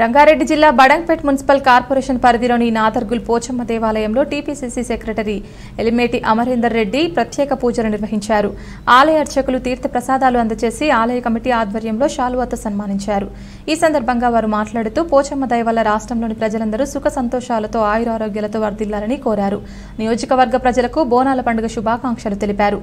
రంగారెడ్డి జిల్లా Badangpet municipal corporation పరిధిలోని నాదర్గుల్ పోచమ్మ దేవాలయంలో టీపీసీసీ సెక్రటరీ ఎలిమేటి అమరేందర్ రెడ్డి ప్రత్యేక పూజలు నిర్వహించారు. ఆలయ అర్చకులు తీర్థ ప్రసాదాలు అందజేసి ఆలయ కమిటీ ఆధ్వర్యంలో శాలువాతో సన్మానించారు. ఈ సందర్భంగా వారు మాట్లాడుతూ పోచమ్మ దయ వల్ల రాష్ట్రంలోని ప్రజలందరూ సుఖ సంతోషాలతో ఆయురారోగ్యాలతో వర్ధిల్లాలని కోరారు. నియోజకవర్గ ప్రజలకు బోనాల పండుగ శుభాకాంక్షలు తెలిపారు.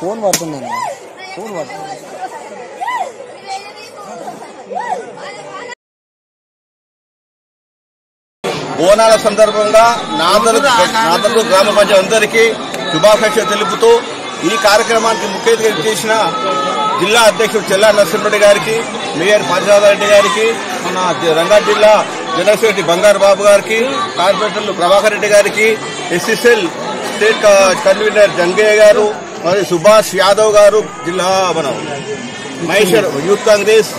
ఫోన్ పడుతుందండి ఫోన్ పడుతుంది. బోనాల సందర్భంగా నాదరు నాదరు గ్రామ ప్రజలందరికీ శుభాకాంక్షలు తెలుపుతూ ఈ కార్యక్రమానికి ముఖ్య అతిథిగా చేసిన జిల్లా అధ్యక్షుడు చెల్లా నరసింహరెడ్డి గారికి మేయర్ పార్శారెడ్డి గారికి మన రంగారెడ్డి జిల్లా సెక్రటరీ బంగారు బాబు గారికి కార్పొరేటర్లు ప్రభాకర్ రెడ్డి గారికి ఎస్ఎస్ఎల్ స్టేట్ కన్వీనర్ జంగయ్య గారు మరి సుభాష్ యాదవ్ గారు జిల్లా మన మహేశ్వర్ యూత్ కాంగ్రెస్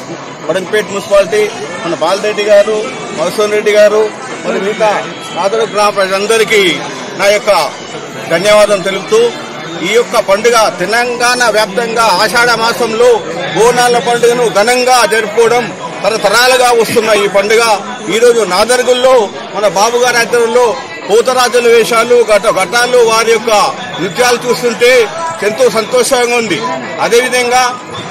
వడంపేట్ మున్సిపాలిటీ మన బాలరెడ్డి గారు మధుసూన్ రెడ్డి గారు మరి మిగతా ఆదర గ్రామ ప్రజలందరికీ నా యొక్క ధన్యవాదం తెలుపుతూ ఈ యొక్క పండుగ తెలంగాణ వ్యాప్తంగా ఆషాఢ మాసంలో బోనాల పండుగను ఘనంగా జరుపుకోవడం తరతరాలుగా వస్తున్న ఈ పండుగ. ఈరోజు నాదర్గుల్లో మన బాబు గారి ఆధ్వర్యంలో పూతరాజుల వేషాలు గట ఘటాలు వారి యొక్క నృత్యాలు చూస్తుంటే ఎంతో సంతోషంగా ఉంది. అదేవిధంగా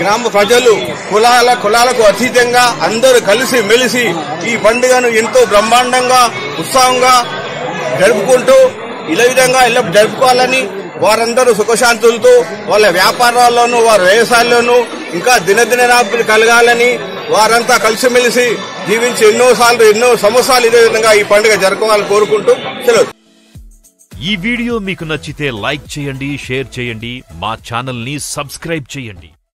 గ్రామ ప్రజలు కులాల కులాలకు అతీతంగా అందరూ కలిసి మెలిసి ఈ పండుగను ఎంతో బ్రహ్మాండంగా ఉత్సాహంగా జరుపుకుంటూ ఇలా విధంగా ఇలా జరుపుకోవాలని వారందరూ సుఖశాంతులతో వాళ్ళ వ్యాపారాల్లోనూ వారి వ్యవసాయాల్లోనూ ఇంకా దినదినాభివృద్ధి కలగాలని వారంతా కలిసిమెలిసి జీవించి ఎన్నో సార్లు ఎన్నో సంవత్సరాలు ఇదే విధంగా ఈ పండుగ జరుపుకోవాలని కోరుకుంటూ సెలవు. ఈ వీడియో మీకు నచ్చితే లైక్ చేయండి షేర్ చేయండి మా ఛానల్ని సబ్స్క్రైబ్ చేయండి.